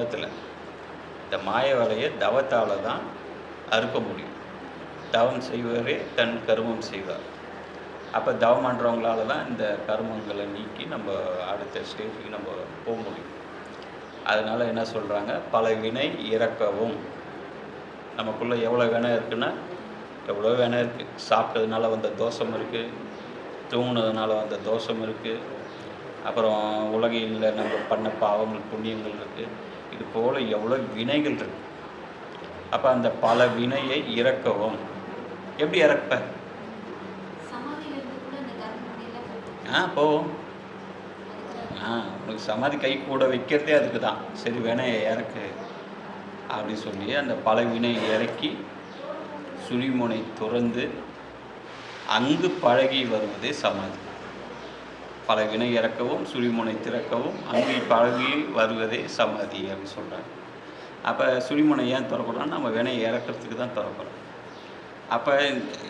உலகத்தில் இந்த மாய வலையை தவத்தால் தான் அறுக்க முடியும். தவம் செய்வரே தன் கருமம் செய்வார். அப்போ தவம் பண்ணுறவங்களால தான் இந்த கருமங்களை நீக்கி நம்ம அடுத்த ஸ்டேஜுக்கு நம்ம போக முடியும். அதனால் என்ன சொல்கிறாங்க பல வினை இறக்கவும். நமக்குள்ளே எவ்வளோ வினை இருக்குன்னா எவ்வளோ வினை இருக்குது சாப்பிட்டதுனால வந்த தோஷம் இருக்குது தூங்கினதுனால வந்த தோஷம் இருக்குது அப்புறம் உலகில் நம்ம பண்ண பாவங்கள் புண்ணியங்கள் இருக்குது இது போல் எவ்வளோ வினைகள் இருக்குது அப்போ அந்த பல வினையை இறக்கவும். எப்படி இறப்ப. ஆ போவோம். ஆ உனக்கு சமாதி கை கூட வைக்கிறதே அதுக்கு தான் சரி வினையை இறக்கு அப்படி சொல்லி அந்த பல வினை இறக்கி சுழிமுனை துறந்து அங்கு பழகி வருவதே சமாதி. பல வினை இறக்கவும் சுழிமுனை திறக்கவும் அங்கே பழகி வருவதே சமாதி அப்படின்னு சொல்கிறாங்க அப்போ சுழிமுனை ஏன் திறக்கிறோம்னா நம்ம வினை இறக்கிறதுக்கு தான் திறக்கிறோம் அப்போ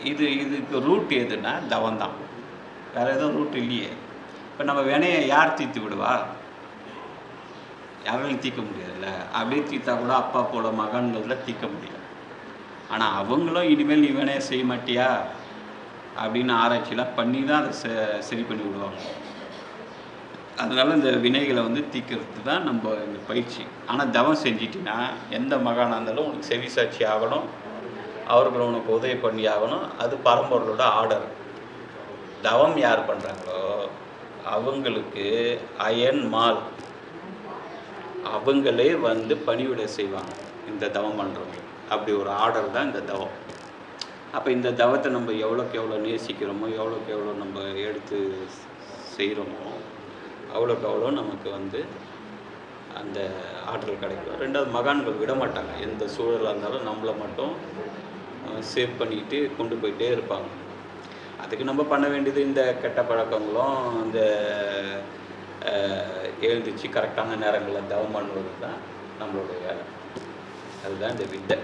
இது இதுக்கு ரூட் எதுன்னா தவம் தான். வேறு எதுவும் ரூட் இல்லையே. இப்போ நம்ம வினையை யார் தீர்த்து விடுவா? யாராலையும் தீர்க்க முடியாதுல்ல. அப்படியே தீர்த்தா கூட அப்பா போல மகன்களில் தீர்க்க முடியும் ஆனால் அவங்களும் இனிமேல் நீ வினையை செய்ய மாட்டியா? அப்படின்னு ஆராய்ச்சிலாம் பண்ணி தான் அதை ச- சரி பண்ணி விடுவாங்க. அதனால் இந்த வினைகளை வந்து தீக்கிறது தான் நம்ம இந்த பயிற்சி. ஆனால் தவம் செஞ்சிட்டின்னா எந்த மகானாக இருந்தாலும் உனக்கு செவி சாட்சி ஆகணும். அவர்கள் உனக்கு உதவி பண்ணி ஆகணும். அது பரம்பொருளோட ஆர்டர். தவம் யார் பண்ணுறாங்களோ அவங்களுக்கு அயன் மால். அவங்களே வந்து பணிவிடை செய்வாங்க. இந்த தவம் பண்ணுறவங்க அப்படி ஒரு ஆர்டர் தான் இந்த தவம். அப்போ இந்த தவத்தை நம்ம எவ்வளோக்கு எவ்வளோ நேசிக்கிறோமோ எவ்வளோக்கு எவ்வளோ நம்ம எடுத்து செய்கிறோமோ அவ்வளோக்கு அவ்வளோ நமக்கு வந்து அந்த ஆற்றல் கிடைக்கும். ரெண்டாவது மகான்கள் விட மாட்டாங்க எந்த சூழலாக இருந்தாலும் நம்மளை மட்டும் சேவ் பண்ணிக்கிட்டு கொண்டு போயிட்டே இருப்பாங்க. அதுக்கு நம்ம பண்ண வேண்டியது இந்த கெட்ட பழக்கங்களும் இந்த எழுந்திரிச்சு கரெக்டான நேரங்களில் தவம் பண்ணுவது தான் நம்மளுடைய வேலை. அதுதான் இந்த வித்தை.